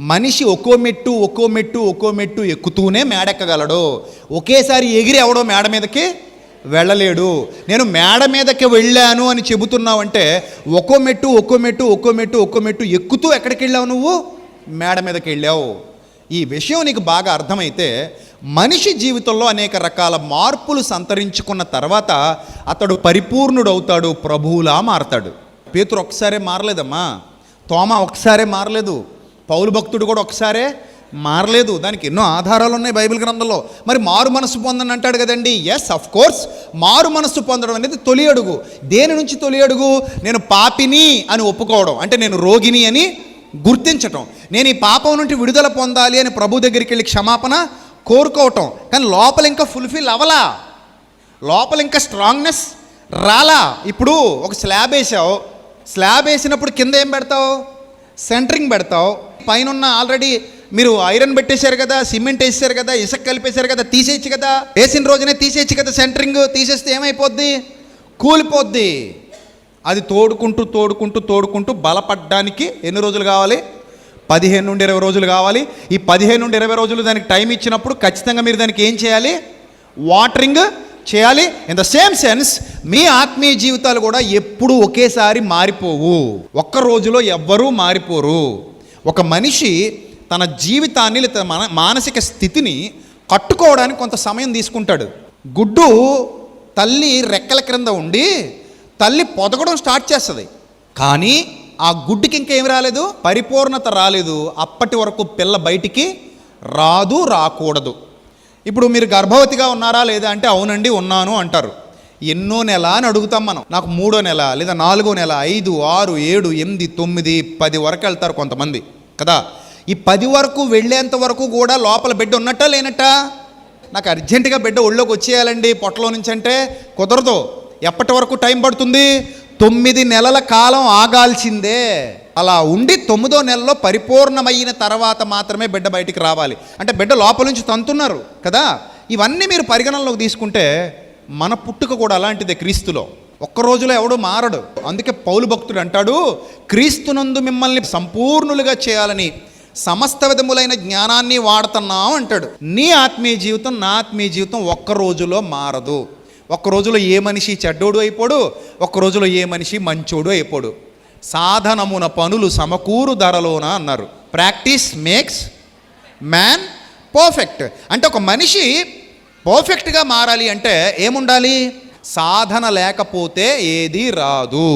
మనిషి ఒక్కో మెట్టు ఒక్కో మెట్టు ఒక్కో మెట్టు ఎక్కుతూనే మేడెక్కగలడు. ఒకేసారి ఎగిరి ఎవడో మేడ మీదకి వెళ్ళలేడు. నేను మేడ మీదకి వెళ్ళాను అని చెబుతున్నావంటే ఒక్కో మెట్టు ఒక్కో మెట్టు ఒక్కో మెట్టు ఒక్కో మెట్టు ఎక్కుతూ ఎక్కడికి వెళ్ళావు నువ్వు? మేడ మీదకి వెళ్ళావు. ఈ విషయం నీకు బాగా అర్థమైతే మనిషి జీవితంలో అనేక రకాల మార్పులు సంతరించుకున్న తర్వాత అతడు పరిపూర్ణుడు అవుతాడు ప్రభువులా మారతాడు. పేతురు ఒక్కసారే మారలేదమ్మా. తోమ ఒక్కసారే మారలేదు. పౌలు భక్తుడు కూడా ఒకసారే మారలేదు. దానికి ఎన్నో ఆధారాలు ఉన్నాయి బైబిల్ గ్రంథంలో. మరి మారు మనసు పొందని అంటాడు కదండి? ఎస్ అఫ్ కోర్స్ మారు మనస్సు పొందడం అనేది తొలి అడుగు. దేని నుంచి తొలి అడుగు? నేను పాపిని అని ఒప్పుకోవడం. అంటే నేను రోగిని అని గుర్తించటం. నేను ఈ పాపం నుండి విడుదల పొందాలి అని ప్రభు దగ్గరికి వెళ్ళి క్షమాపణ కోరుకోవటం. కానీ లోపల ఇంకా ఫుల్ఫిల్ అవ్వలా. లోపల ఇంకా స్ట్రాంగ్నెస్ రాలా. ఇప్పుడు ఒక స్లాబ్ వేసావు. స్లాబ్ వేసినప్పుడు కింద ఏం పెడతావు? సెంటరింగ్ పెడతావు. పైన ఆల్రెడీ మీరు ఐరన్ పెట్టేశారు కదా సిమెంట్ వేసారు కదా ఇసుక కలిపేశారు కదా తీసేయచ్చు కదా. వేసిన రోజునే తీసేయచ్చు కదా సెంటరింగ్ తీసేస్తే ఏమైపోద్ది? కూలిపోద్ది. అది తోడుకుంటూ తోడుకుంటూ తోడుకుంటూ బలపడ్డానికి ఎన్ని రోజులు కావాలి? పదిహేను నుండి ఇరవై రోజులు కావాలి. ఈ పదిహేను నుండి ఇరవై రోజులు దానికి టైం ఇచ్చినప్పుడు ఖచ్చితంగా మీరు దానికి ఏం చేయాలి? వాటరింగ్ చేయాలి. ఇన్ ద సేమ్ సెన్స్ మీ ఆత్మీయ జీవితాలు కూడా ఎప్పుడు ఒకేసారి మారిపోవు. ఒక్క రోజులో ఎవ్వరూ మారిపోరు. ఒక మనిషి తన జీవితాన్ని లేదా మన మానసిక స్థితిని కట్టుకోవడానికి కొంత సమయం తీసుకుంటాడు. గుడ్డు తల్లి రెక్కల క్రింద ఉండి తల్లి పొదగడం స్టార్ట్ చేస్తుంది. కానీ ఆ గుడ్డుకి ఇంకేం రాలేదు? పరిపూర్ణత రాలేదు. అప్పటి వరకు పిల్ల బయటికి రాదు రాకూడదు. ఇప్పుడు మీరు గర్భవతిగా ఉన్నారా లేదా అంటే అవునండి ఉన్నాను అంటారు. ఎన్నో నెల అని అడుగుతాం మనం. నాకు మూడో నెల లేదా నాలుగో నెల ఐదు ఆరు ఏడు ఎనిమిది తొమ్మిది పది వరకు వెళ్తారు కొంతమంది. కదా? ఈ పది వరకు వెళ్ళేంత వరకు కూడా లోపల బిడ్డ ఉన్నట్టా లేనట్ట? నాకు అర్జెంటుగా బిడ్డ ఒళ్ళోకి వచ్చేయాలండి పొట్టలో నుంచి అంటే కుదరదు. ఎప్పటి వరకు టైం పడుతుంది? తొమ్మిది నెలల కాలం ఆగాల్సిందే. అలా ఉండి తొమ్మిదో నెలలో పరిపూర్ణమైన తర్వాత మాత్రమే బిడ్డ బయటికి రావాలి. అంటే బిడ్డ లోపల నుంచి తంతున్నారు కదా? ఇవన్నీ మీరు పరిగణనలోకి తీసుకుంటే మన పుట్టుక కూడా అలాంటిదే క్రీస్తులో. ఒక్క రోజులో ఎవడు మారడు. అందుకే పౌలు భక్తుడు అంటాడు క్రీస్తునందు మిమ్మల్ని సంపూర్ణులుగా చేయాలని సమస్త విధములైన జ్ఞానాన్ని వాడుతున్నాం అంటాడు. నీ ఆత్మీయ జీవితం నా ఆత్మీయ జీవితం ఒక్క రోజులో మారదు. ఒక్క రోజులో ఏ మనిషి చెడ్డోడు అయిపోడు ఒక్క రోజులో ఏ మనిషి మంచోడు అయిపోడు. సాధనమున పనులు సమకూరు ధరలోన అన్నారు. Practice makes man perfect. అంటే ఒక మనిషి పర్ఫెక్ట్గా మారాలి అంటే ఏముండాలి? సాధన లేకపోతే ఏది రాదు.